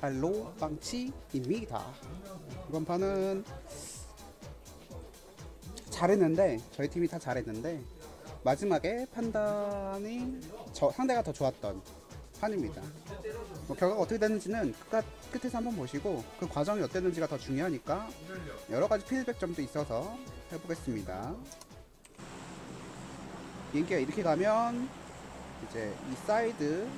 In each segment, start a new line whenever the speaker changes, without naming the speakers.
알로 빵치입니다. 이번 판은 잘했는데 저희 팀이 다 잘했는데 마지막에 판단이 저 상대가 더 좋았던 판입니다. 뭐 결과가 어떻게 됐는지는 끝, 끝에서 한번 보시고 그 과정이 어땠는지가 더 중요하니까 여러 가지 피드백 점도 있어서 해보겠습니다. 비행기가 이렇게 가면 이제 이 사이드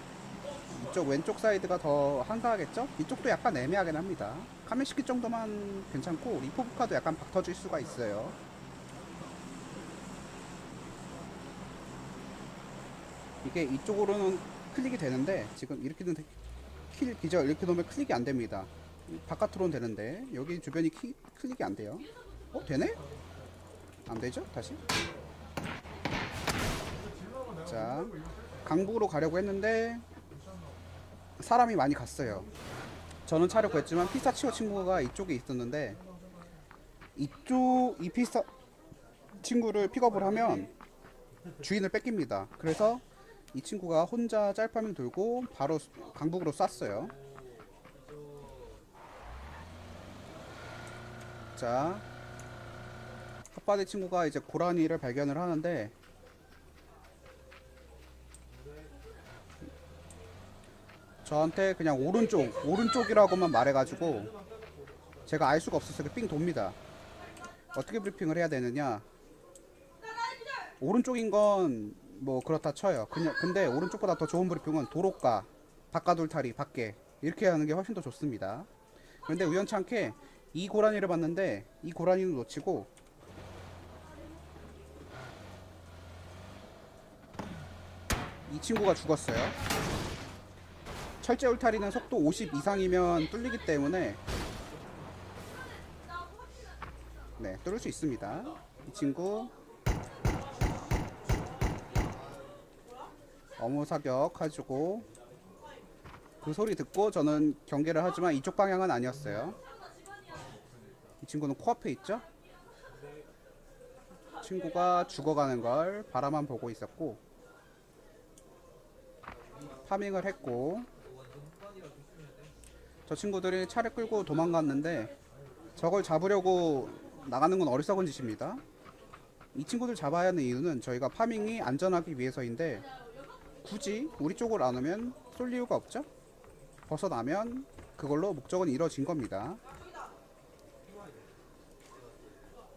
이쪽 왼쪽 사이드가 더 한가하겠죠? 이쪽도 약간 애매하긴 합니다. 카메시키 정도만 괜찮고 리포브카도 약간 박터질 수가 있어요. 이게 이쪽으로는 클릭이 되는데 지금 이렇게는 되- 킬 기절 이렇게 놓으면 클릭이 안 됩니다. 바깥으로는 되는데 여기 주변이 키, 클릭이 안 돼요. 어 되네? 안 되죠? 다시. 자 강북으로 가려고 했는데 사람이 많이 갔어요. 저는 차를 구했지만 피스타치오 친구가 이쪽에 있었는데 이쪽 이 피스타 친구를 픽업을 하면 주인을 뺏깁니다. 그래서 이 친구가 혼자 짤파밍 돌고 바로 수- 강북으로 쐈어요. 자, 핫바디 친구가 이제 고라니를 발견을 하는데 저한테 그냥 오른쪽, 오른쪽이라고만 말해가지고 제가 알 수가 없어서 삥 돕니다. 어떻게 브리핑을 해야 되느냐? 오른쪽인 건 뭐 그렇다 쳐요. 그냥 근데 오른쪽보다 더 좋은 브리핑은 도로가 바깥 울타리 밖에 이렇게 하는 게 훨씬 더 좋습니다. 그런데 우연치 않게 이 고라니를 봤는데 이 고라니는 놓치고 이 친구가 죽었어요. 철제 울타리는 속도 50 이상이면 뚫리기 때문에 네 뚫을 수 있습니다. 이 친구 어무 사격 해주고 그 소리 듣고 저는 경계를 하지만 이쪽 방향은 아니었어요. 이 친구는 코앞에 있죠? 친구가 죽어가는 걸 바라만 보고 있었고 파밍을 했고 저 친구들이 차를 끌고 도망갔는데 저걸 잡으려고 나가는 건 어리석은 짓입니다. 이 친구들 잡아야 하는 이유는 저희가 파밍이 안전하기 위해서인데 굳이 우리 쪽으로 안 오면 쏠 이유가 없죠? 벗어나면 그걸로 목적은 이뤄진 겁니다.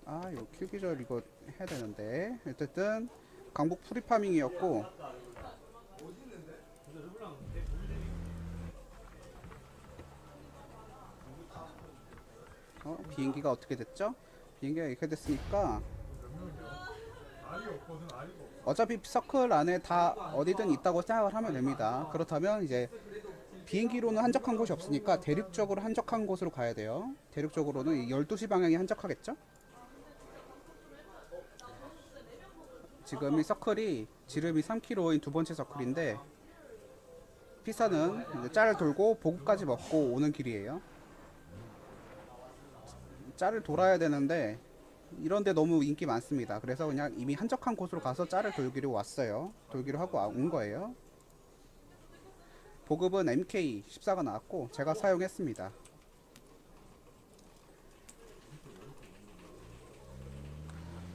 아, 이거 킬기절 이거 해야 되는데. 어쨌든 강북 프리파밍이었고 어, 비행기가 어떻게 됐죠? 비행기가 이렇게 됐으니까 어차피 서클 안에 다 어디든 있다고 생각을 하면 됩니다. 그렇다면 이제 비행기로는 한적한 곳이 없으니까 대륙적으로 한적한 곳으로 가야 돼요. 대륙적으로는 이 12시 방향이 한적하겠죠? 지금 이 서클이 지름이 3km인 두 번째 서클인데 피사는 짤을 돌고 보급까지 먹고 오는 길이에요. 짤을 돌아야 되는데 이런데 너무 인기 많습니다. 그래서 그냥 이미 한적한 곳으로 가서 짤을 돌기로 왔어요. 돌기로 하고 와- 온 거예요. 보급은 MK14가 나왔고 제가 사용했습니다.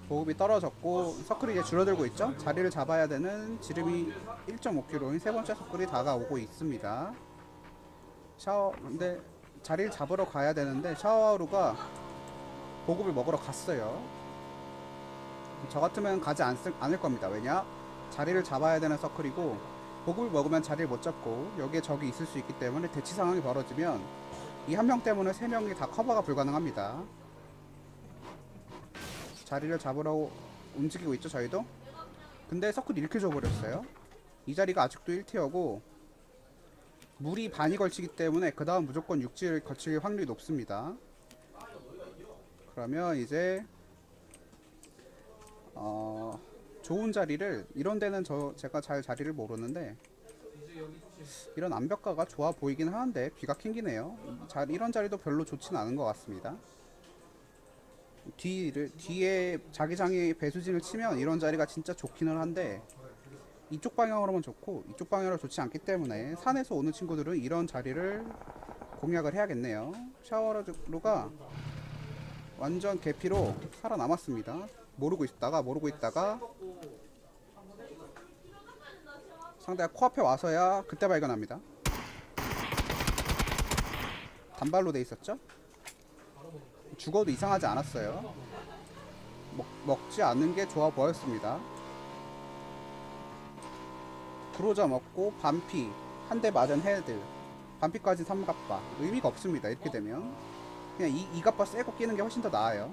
보급이 떨어졌고 서클이 이제 줄어들고 있죠. 자리를 잡아야 되는 지름이 1.5km인 세 번째 서클이 다가오고 있습니다. 샤워 근데 자리를 잡으러 가야 되는데 샤워하루가 보급을 먹으러 갔어요. 저 같으면 가지 않, 않을 겁니다. 왜냐? 자리를 잡아야 되는 서클이고 보급을 먹으면 자리를 못 잡고 여기에 적이 있을 수 있기 때문에 대치 상황이 벌어지면 이 한 명 때문에 세 명이 다 커버가 불가능합니다. 자리를 잡으러 움직이고 있죠 저희도. 근데 서클이 이렇게 줘버렸어요. 이 자리가 아직도 1티어고 물이 반이 걸치기 때문에 그 다음 무조건 육지를 거칠 확률이 높습니다. 그러면 이제 어 좋은 자리를 이런 데는 저 제가 잘 자리를 모르는데 이런 암벽가가 좋아 보이긴 하는데 귀가 캥기네요. 자, 이런 자리도 별로 좋진 않은 것 같습니다. 뒤를 뒤에 자기장이 배수진을 치면 이런 자리가 진짜 좋기는 한데 이쪽 방향으로만 좋고 이쪽 방향으로 좋지 않기 때문에 산에서 오는 친구들은 이런 자리를 공략을 해야겠네요. 샤워루가 완전 개피로 살아남았습니다. 모르고 있다가 모르고 있다가 상대가 코앞에 와서야 그때 발견합니다. 단발로 돼 있었죠? 죽어도 이상하지 않았어요. 먹, 먹지 않는 게 좋아 보였습니다. 그로자 먹고 반피 한 대 맞은 헤드 반피까지 삼갑바 의미가 없습니다. 이렇게 되면 그냥 이 이갑바 세고 끼는 게 훨씬 더 나아요.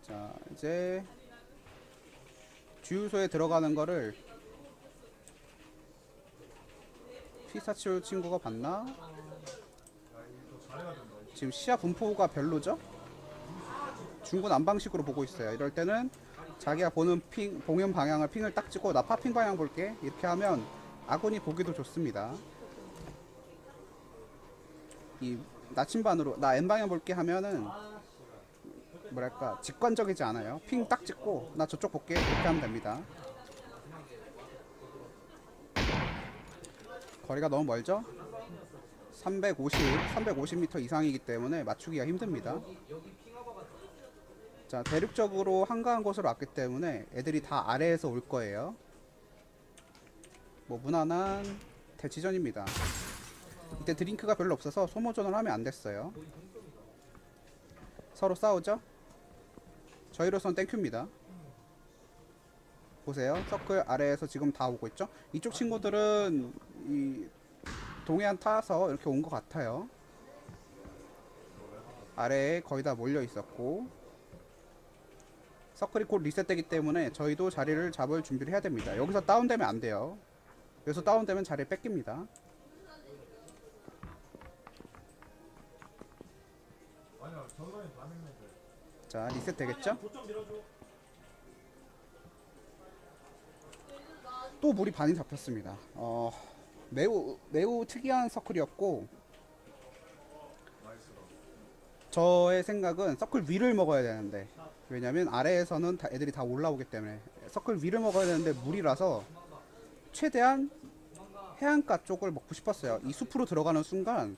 자 이제 주유소에 들어가는 거를 피사치오 친구가 봤나? 지금 시야 분포가 별로죠? 중구 난방식으로 보고 있어요. 이럴 때는 자기가 보는 핑, 공연 방향을 핑을 딱 찍고 나 파핑 방향 볼게 이렇게 하면 아군이 보기도 좋습니다. 이 나침반으로 나 N 방향 볼게 하면은 뭐랄까 직관적이지 않아요. 핑 딱 찍고 나 저쪽 볼게 이렇게 하면 됩니다. 거리가 너무 멀죠? 350, 350m 이상이기 때문에 맞추기가 힘듭니다. 자, 대륙적으로 한가한 곳으로 왔기 때문에 애들이 다 아래에서 올 거예요. 뭐 무난한 대치전입니다. 이때 드링크가 별로 없어서 소모전을 하면 안 됐어요. 서로 싸우죠? 저희로선 땡큐입니다. 보세요. 서클 아래에서 지금 다 오고 있죠? 이쪽 친구들은 이 동해안 타서 이렇게 온 것 같아요. 아래에 거의 다 몰려 있었고 서클이 곧 리셋되기 때문에 저희도 자리를 잡을 준비를 해야 됩니다. 여기서 다운되면 안 돼요. 여기서 다운되면 자리 뺏깁니다. 자 리셋 되겠죠? 또 물이 반이 잡혔습니다. 어 매우 매우 특이한 서클이었고 저의 생각은 서클 위를 먹어야 되는데 왜냐면 아래에서는 다 애들이 다 올라오기 때문에 서클 위를 먹어야 되는데 물이라서 최대한 해안가 쪽을 먹고 싶었어요. 이 숲으로 들어가는 순간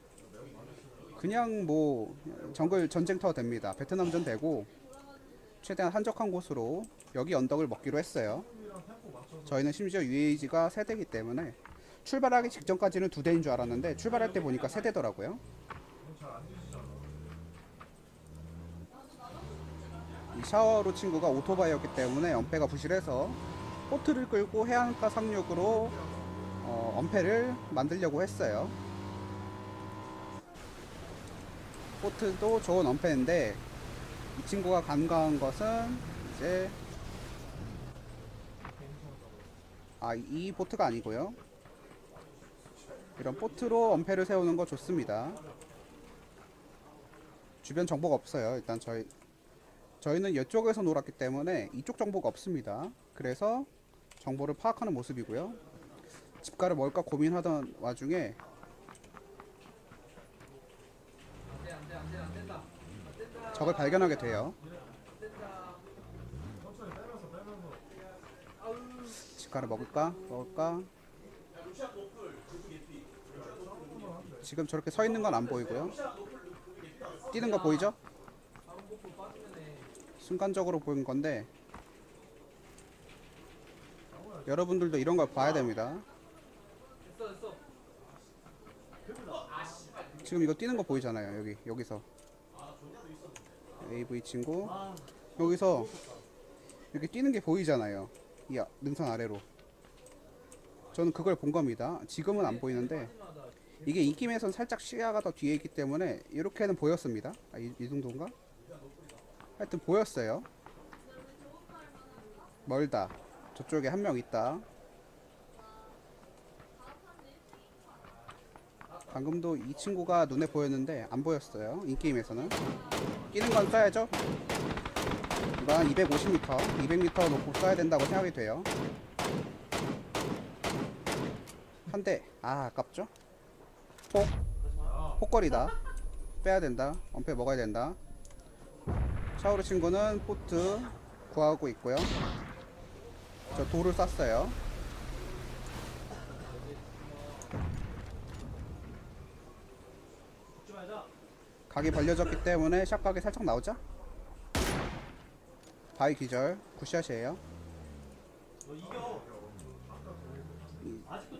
그냥 뭐 정글 전쟁터 됩니다. 베트남전 되고 최대한 한적한 곳으로 여기 언덕을 먹기로 했어요. 저희는 심지어 UAG가 세 대이기 때문에 출발하기 직전까지는 두 대인 줄 알았는데 출발할 때 보니까 세 대더라고요. 이 샤워로 친구가 오토바이였기 때문에 엄폐가 부실해서 보트를 끌고 해안가 상륙으로 어, 엄폐를 만들려고 했어요. 보트도 좋은 엄폐인데 이 친구가 간과한 것은 이제 아 이 보트가 아니고요. 이런 보트로 엄폐를 세우는 거 좋습니다. 주변 정보가 없어요. 일단 저희 저희는 이쪽에서 놀았기 때문에 이쪽 정보가 없습니다. 그래서 정보를 파악하는 모습이고요. 집가를 뭘까 고민하던 와중에 적을 발견하게 돼요. 집가를 먹을까? 먹을까? 지금 저렇게 서 있는 건 안 보이고요. 뛰는 거 보이죠? 순간적으로 보인 건데 여러분들도 이런 걸 봐야 됩니다. 지금 이거 뛰는 거 보이잖아요. 여기 여기서 AV 친구 여기서 이렇게 뛰는 게 보이잖아요. 이 아- 능선 아래로. 저는 그걸 본 겁니다. 지금은 안 보이는데 이게 인기에선 살짝 시야가 더 뒤에 있기 때문에 이렇게는 보였습니다. 아, 이, 이 정도인가? 하여튼 보였어요. 멀다. 저쪽에 한 명 있다. 방금도 이 친구가 눈에 보였는데 안 보였어요. 인게임에서는. 끼는 건 써야죠. 이거 한 250m, 200m 놓고 써야 된다고 생각이 돼요. 한 대. 아, 아깝죠? 폭. 폭거리다. 빼야 된다. 엄폐 먹어야 된다. 샤오르 친구는 포트 구하고 있고요. 저 돌을 쐈어요. 각이 벌려졌기 때문에 샷각이 살짝 나오죠? 바위 기절 굿샷이에요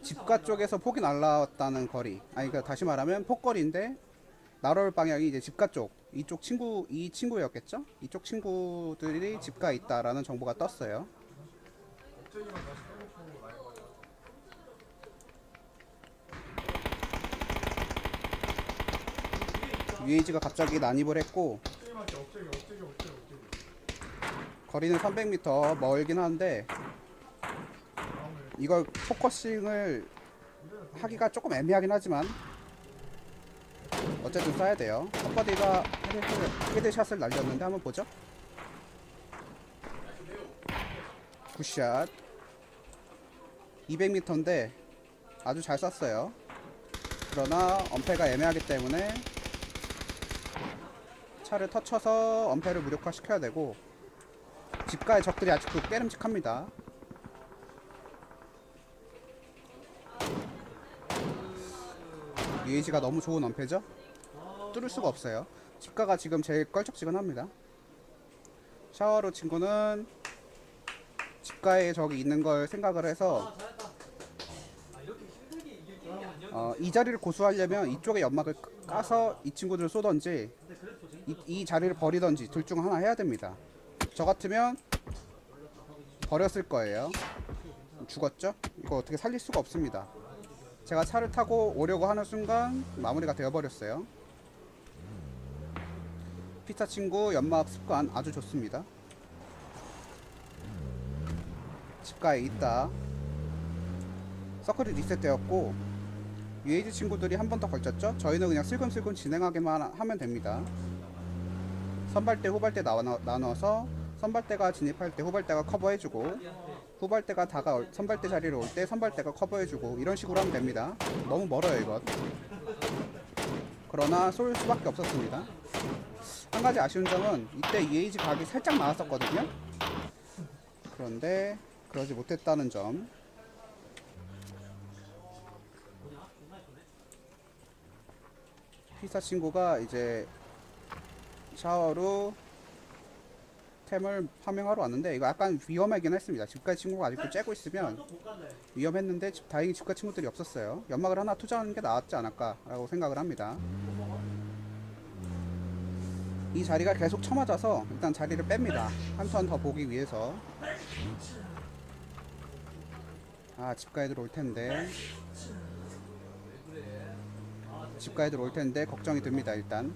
집가 쪽에서 폭이 날라왔다는 거리 아니 그러니까 다시 말하면 폭거리인데 날아올 방향이 이제 집가 쪽 이쪽 친구 이 친구였겠죠? 이쪽 친구들이 집가 있다라는 정보가 떴어요 UAG가 갑자기 난입을 했고 거리는 300m 멀긴 한데 이걸 포커싱을 하기가 조금 애매하긴 하지만 어쨌든 쏴야 돼요. 헛바디가 헤드- 헤드샷을 날렸는데 한번 보죠. 굿샷. 200m인데 아주 잘 쐈어요. 그러나 엄폐가 애매하기 때문에 차를 터쳐서 엄폐를 무력화 시켜야 되고 집가의 적들이 아직도 깨름직합니다. UAG가 너무 좋은 엄폐죠? 뚫을 수가 없어요. 집가가 지금 제일 껄쩍지근합니다. 샤워로 친구는 집가에 적이 있는 걸 생각을 해서 어, 이 자리를 고수하려면 이쪽에 연막을 까서 이 친구들을 쏘던지 이, 이 자리를 버리던지 둘 중 하나 해야 됩니다. 저 같으면 버렸을 거예요. 죽었죠? 이거 어떻게 살릴 수가 없습니다. 제가 차를 타고 오려고 하는 순간 마무리가 되어버렸어요. 피타 친구 연막 습관 아주 좋습니다. 집가에 있다. 서클이 리셋되었고 UAG 친구들이 한 번 더 걸쳤죠? 저희는 그냥 슬금슬금 진행하기만 하면 됩니다. 선발대 후발대 나눠, 나눠서 선발대가 진입할 때 후발대가 커버해주고 후발대가 다가올 선발대 자리로 올 때 선발대가 커버해주고 이런 식으로 하면 됩니다. 너무 멀어요 이건. 그러나 쏠 수밖에 없었습니다. 한 가지 아쉬운 점은 이때 EAG 각이 살짝 나왔었거든요. 그런데 그러지 못했다는 점. 피사 친구가 이제 샤워로 템을 파밍하러 왔는데 이거 약간 위험하긴 했습니다. 집가 친구가 아직도 째고 있으면 위험했는데 집- 다행히 집가 친구들이 없었어요. 연막을 하나 투자하는 게 나았지 않을까라고 생각을 합니다. 이 자리가 계속 쳐맞아서 일단 자리를 뺍니다. 한 턴 더 보기 위해서. 아 집가 애들 올 텐데. 집가 애들 올 텐데 걱정이 듭니다 일단.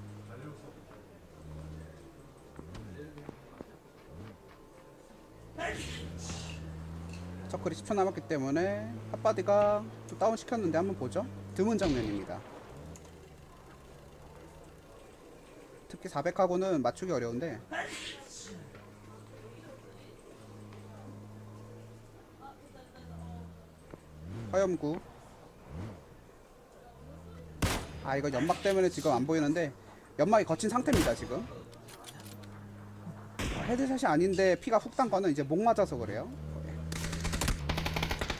서클이 10초 남았기 때문에 핫바디가 또 다운 시켰는데 한번 보죠. 드문 장면입니다. 특히 400하고는 맞추기 어려운데 화염구 아 이거 연막 때문에 지금 안 보이는데 연막이 거친 상태입니다 지금. 헤드샷이 아닌데 피가 훅 단 거는 이제 목 맞아서 그래요.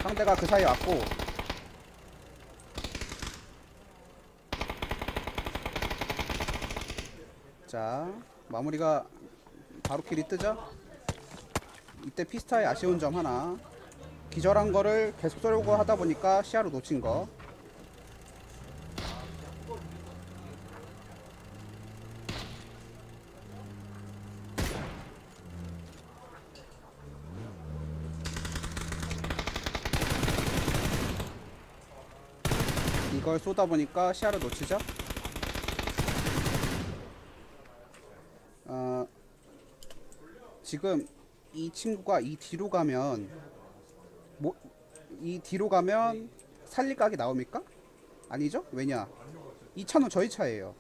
상대가 그 사이에 왔고. 자 마무리가 바로 킬이 뜨죠? 이때 피스타의 아쉬운 점 하나. 기절한 거를 계속 쏠고 하다 보니까 시야로 놓친 거 이걸 쏘다 보니까 시야를 놓치죠 어, 지금 이 친구가 이 뒤로 가면 뭐, 이 뒤로 가면 살릴 각이 나옵니까? 아니죠? 왜냐? 이 차는 저희 차예요.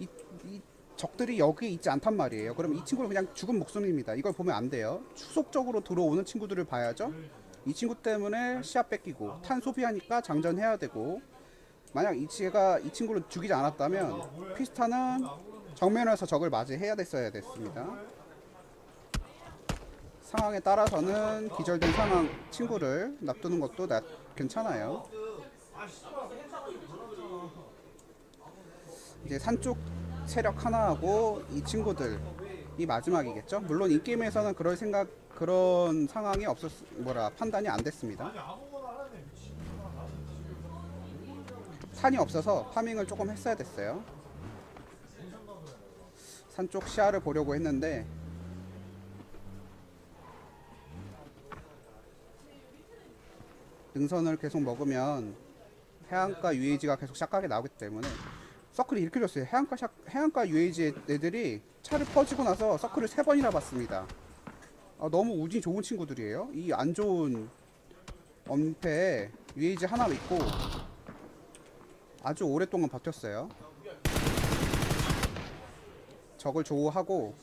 이, 이 적들이 여기 있지 않단 말이에요. 그럼 이 친구는 그냥 죽은 목숨입니다. 이걸 보면 안 돼요. 추속적으로 들어오는 친구들을 봐야죠. 이 친구 때문에 시야 뺏기고 탄 소비하니까 장전해야 되고 만약 이 친구가 이 친구를 죽이지 않았다면 피스타는 정면에서 적을 맞이해야 됐어야 됐습니다. 상황에 따라서는 기절된 상황 친구를 놔두는 것도 나, 괜찮아요. 이제 산쪽 세력 하나하고 이 친구들 이 마지막이겠죠. 물론 이 게임에서는 그럴 생각 그런 상황이 없었 뭐라 판단이 안 됐습니다. 산이 없어서 파밍을 조금 했어야 됐어요. 산 쪽 시야를 보려고 했는데 능선을 계속 먹으면 해안가 UAG가 계속 샷각이 나오기 때문에 서클이 이렇게 줬어요. 해안가 샷, 해안가 UAG 애들이 차를 퍼지고 나서 서클을 세 번이나 봤습니다. 아, 너무 우진이 좋은 친구들이에요. 이 안 좋은 엄폐에 UAG 하나 있고 아주 오랫동안 버텼어요. 적을 조우하고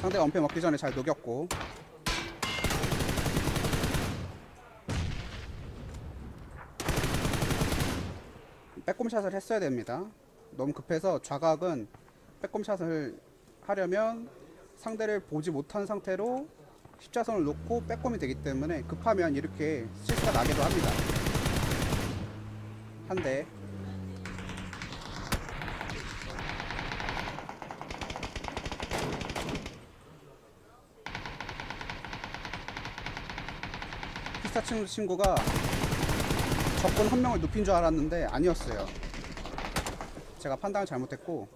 상대 엄폐 먹기 전에 잘 녹였고 빼꼼샷을 했어야 됩니다. 너무 급해서 좌각은 빼꼼샷을 하려면 상대를 보지 못한 상태로 십자선을 놓고 빼꼼이 되기 때문에 급하면 이렇게 실수가 나기도 합니다. 한 대. 피스타 친구가 적군 한 명을 눕힌 줄 알았는데 아니었어요. 제가 판단을 잘못했고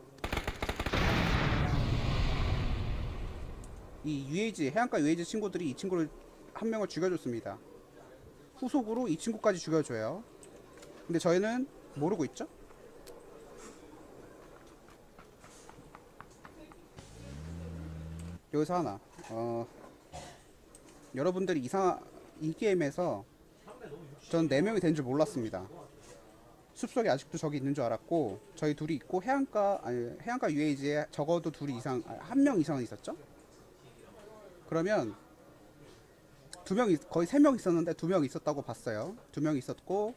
이 UAG 해안가 UAG 친구들이 이 친구를 한 명을 죽여줬습니다. 후속으로 이 친구까지 죽여줘요. 근데 저희는 모르고 있죠? 여기서 하나. 어, 여러분들이 이상 이 게임에서 전 4명이 된 줄 몰랐습니다. 숲속에 아직도 적이 있는 줄 알았고 저희 둘이 있고 해안가 아니 해안가 UAG에 적어도 둘이 이상 한 명 이상은 있었죠? 그러면 두 명 거의 세 명 있었는데 두 명 있었다고 봤어요. 두 명 있었고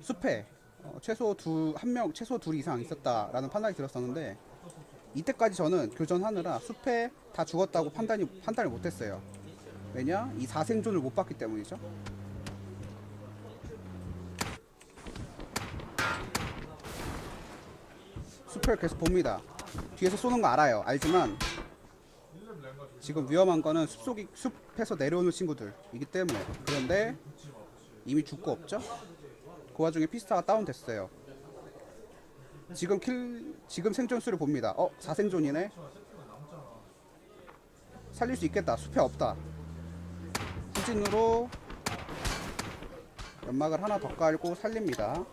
숲에 어, 최소 두 한 명 최소 둘 이상 있었다라는 판단이 들었었는데 이때까지 저는 교전하느라 숲에 다 죽었다고 판단이 판단을 못했어요. 왜냐 이 사생존을 못 봤기 때문이죠. 숲을 계속 봅니다. 뒤에서 쏘는 거 알아요. 알지만 지금 위험한 거는 숲속이 숲에서 내려오는 친구들이기 때문에 그런데 이미 죽고 없죠? 그 와중에 피스타가 다운됐어요. 지금 킬 지금 생존 수를 봅니다. 어, 4생존이네. 살릴 수 있겠다. 숲에 없다. 후진으로 연막을 하나 더 깔고 살립니다.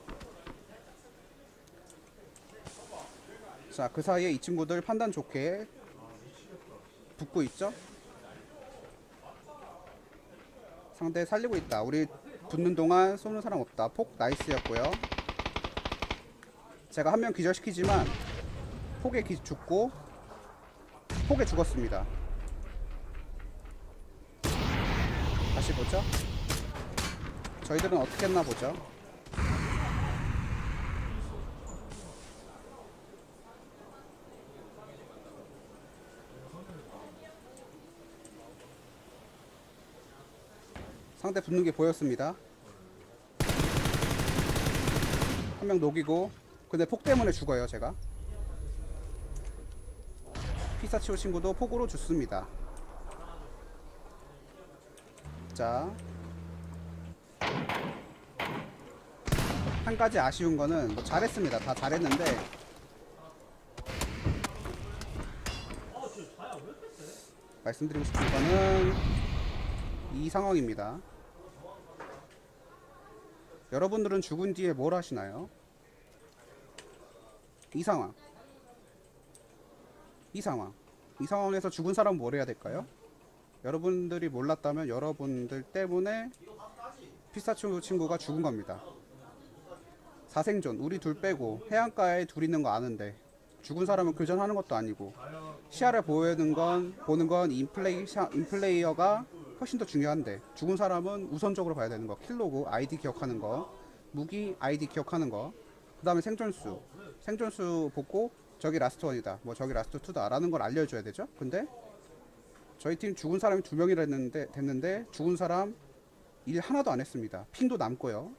자, 그 사이에 이 친구들 판단 좋게 붙고 있죠? 상대 살리고 있다. 우리 붙는 동안 쏘는 사람 없다. 폭 나이스였고요. 제가 한 명 기절시키지만 폭에 기, 죽고 폭에 죽었습니다. 다시 보죠. 저희들은 어떻게 했나 보죠. 상대 붙는 게 보였습니다. 한 명 녹이고 근데 폭 때문에 죽어요 제가. 피사치오 친구도 폭으로 죽습니다. 자. 한 가지 아쉬운 거는 뭐 잘했습니다. 다 잘했는데 말씀드리고 싶은 거는 이 상황입니다. 여러분들은 죽은 뒤에 뭘 하시나요? 이 상황. 이 상황. 이 상황에서 죽은 사람은 뭘 해야 될까요? 여러분들이 몰랐다면 여러분들 때문에 피스타치오 친구가 죽은 겁니다. 사생존, 우리 둘 빼고 해안가에 둘 있는 거 아는데 죽은 사람은 교전하는 것도 아니고 시야를 보이는 건 보는 건 인플레이 인플레이어가 훨씬 더 중요한데 죽은 사람은 우선적으로 봐야 되는 거 킬로그 아이디 기억하는 거 무기 아이디 기억하는 거 그다음에 생존수 생존수 보고 저기 라스트 원이다 뭐 저기 라스트 투다라는 걸 알려줘야 되죠 근데 저희 팀 죽은 사람이 두 명이라 했는데 됐는데 죽은 사람 일 하나도 안 했습니다. 핀도 남고요.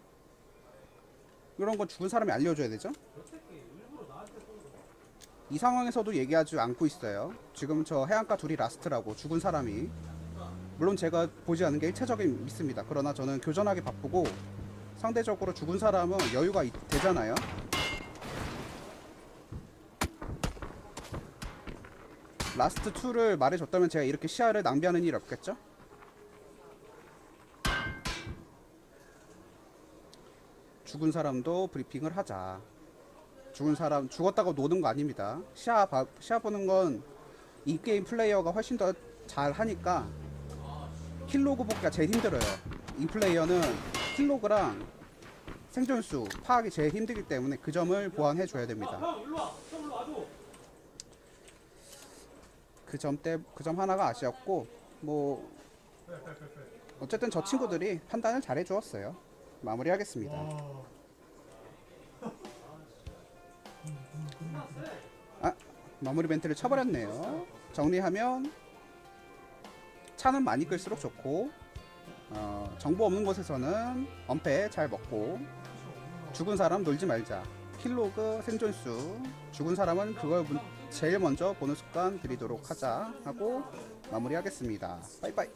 이런 건 죽은 사람이 알려줘야 되죠? 이 상황에서도 얘기하지 않고 있어요. 지금 저 해안가 둘이 라스트라고 죽은 사람이 물론 제가 보지 않은 게 1차적인 믿습니다. 그러나 저는 교전하기 바쁘고 상대적으로 죽은 사람은 여유가 있- 되잖아요. 라스트 2를 말해줬다면 제가 이렇게 시야를 낭비하는 일이 없겠죠? 죽은 사람도 브리핑을 하자. 죽은 사람 죽었다고 노는 거 아닙니다. 시야 봐, 시야 보는 건 이 게임 플레이어가 훨씬 더 잘 하니까 킬로그 보기가 제일 힘들어요. 이 플레이어는 킬로그랑 생존수 파악이 제일 힘들기 때문에 그 점을 보완해 줘야 됩니다. 그 점 때 그 점 하나가 아쉬웠고 뭐 어쨌든 저 친구들이 판단을 잘해 주었어요. 마무리하겠습니다. 아 마무리 멘트를 쳐버렸네요. 정리하면 차는 많이 끌수록 좋고 어, 정보 없는 곳에서는 엄폐 잘 먹고 죽은 사람 놀지 말자. 킬로그 생존수 죽은 사람은 그걸 문- 제일 먼저 보는 습관 들이도록 하자 하고 마무리하겠습니다. 빠이빠이.